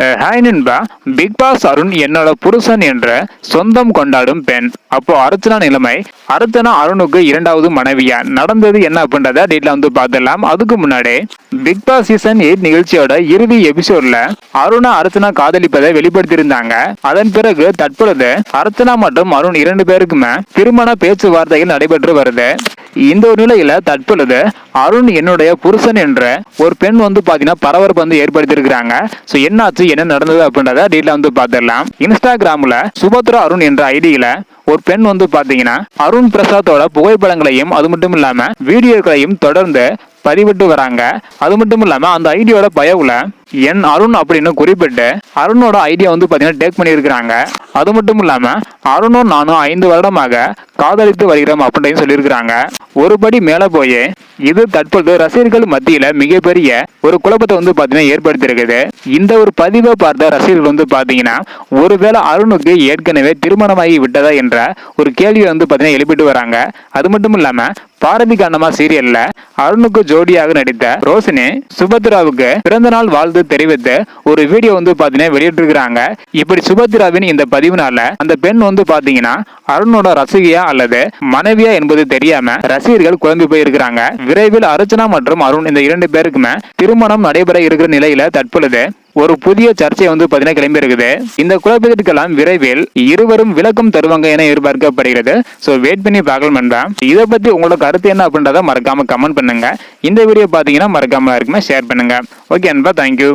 Hi நண்பா big pass Arun என்னோட புருஷன் என்ற சொந்தம் கொண்டாடும் பெண். அப்போ அர்ச்சனா நிலைமை அர்ச்சனா அருணுக்கு இரண்டாவது மனைவியா? நடந்தது என்ன அப்படின்றத டீட்டில் வந்து பார்த்துடலாம். அதுக்கு முன்னாடி பிக் பாஸ் சீசன் எயிட் நிகழ்ச்சியோட இறுதி எபிசோட்ல அருணா அர்ச்சனா காதலிப்பதை வெளிப்படுத்தியிருந்தாங்க. அதன் பிறகு தற்பொழுது அர்ச்சனா மற்றும் அருண் இரண்டு பேருக்குமே திருமண பேச்சுவார்த்தைகள் நடைபெற்று வருது. இந்த ஒரு நிலையில தற்பொழுது அருண் என்னுடைய புருஷன் என்ற ஒரு பெண் வந்து பாத்தீங்கன்னா பரபரப்பு வந்து ஏற்படுத்தியிருக்கிறாங்க. ஸோ என்னாச்சு என்ன நடந்தது அப்படின்றத டீட்ல வந்து பார்த்துடலாம். இன்ஸ்டாகிராம்ல சுபத்ரா அருண் என்ற ஐடியில ஒரு பெண் வந்து பாத்தீங்கன்னா அருண் பிரசாத்தோட புகைப்படங்களையும் அது மட்டும் இல்லாம வீடியோக்களையும் தொடர்ந்து பதிவிட்டு வராங்க. அது மட்டும் இல்லாம அந்த ஐடியோட பயவுல என் அருண் அப்படின்னு குறிப்பிட்டு அருணோட ஐடியா வந்து பார்த்தீங்கன்னா டேக் பண்ணியிருக்கிறாங்க. அது மட்டும் இல்லாம அருணும் நானும் ஐந்து வருடமாக காதலித்து வருகிறோம் அப்படின்னு சொல்லியிருக்கிறாங்க. ஒருபடி மேல போய் இது தற்பொழுது ரசிகர்கள் மத்தியில மிகப்பெரிய ஒரு குழப்பத்தை வந்து பாத்தீங்கன்னா ஏற்படுத்தியிருக்குது. இந்த ஒரு பதிவை பார்த்த ரசிகர்கள் வந்து பாத்தீங்கன்னா ஒருவேளை அருணுக்கு ஏற்கனவே திருமணமாகி விட்டதா என்ற ஒரு கேள்வியை வந்து பாத்தீங்கன்னா எழுப்பிட்டு வராங்க. அது மட்டும் இல்லாம பாரதி கண்ணம்மா சீரியல்ல அருணுக்கு ஜோடியாக நடித்த ரோஷினி சுபத்ராவுக்கு பிறந்த நாள் வாழ்த்து தெரிவித்து ஒரு வீடியோ வந்து பாத்தீங்கன்னா வெளியிட்டிருக்கிறாங்க. இப்படி சுபத்ராவின் இந்த பதிவுனால அந்த பெண் வந்து பாத்தீங்கன்னா அருணோட ரசிகையா அல்லது மனைவியா என்பது தெரியாம ரசிகர்கள் குழம்பி போயிருக்கிறாங்க. விரைவில் அர்ச்சனா மற்றும் அருண் இந்த இரண்டு பேருக்குமே திருமணம் நடைபெற இருக்கிற நிலையில தற்பொழுது ஒரு புதிய சர்ச்சை வந்து பாத்தீங்கன்னா கிளம்பி இருக்குது. இந்த குழப்பத்திற்கெல்லாம் விரைவில் இருவரும் விளக்கம் தருவாங்க என எதிர்பார்க்கப்படுகிறது. ஸோ வெயிட் பண்ணி பார்க்கலாம் நண்பா. இதை பத்தி உங்களோட கருத்து என்ன அப்படின்றத மறக்காம கமெண்ட் பண்ணுங்க. இந்த வீடியோ பாத்தீங்கன்னா மறக்காம இருக்குமே ஷேர் பண்ணுங்க. ஓகே அன்பா தேங்க்யூ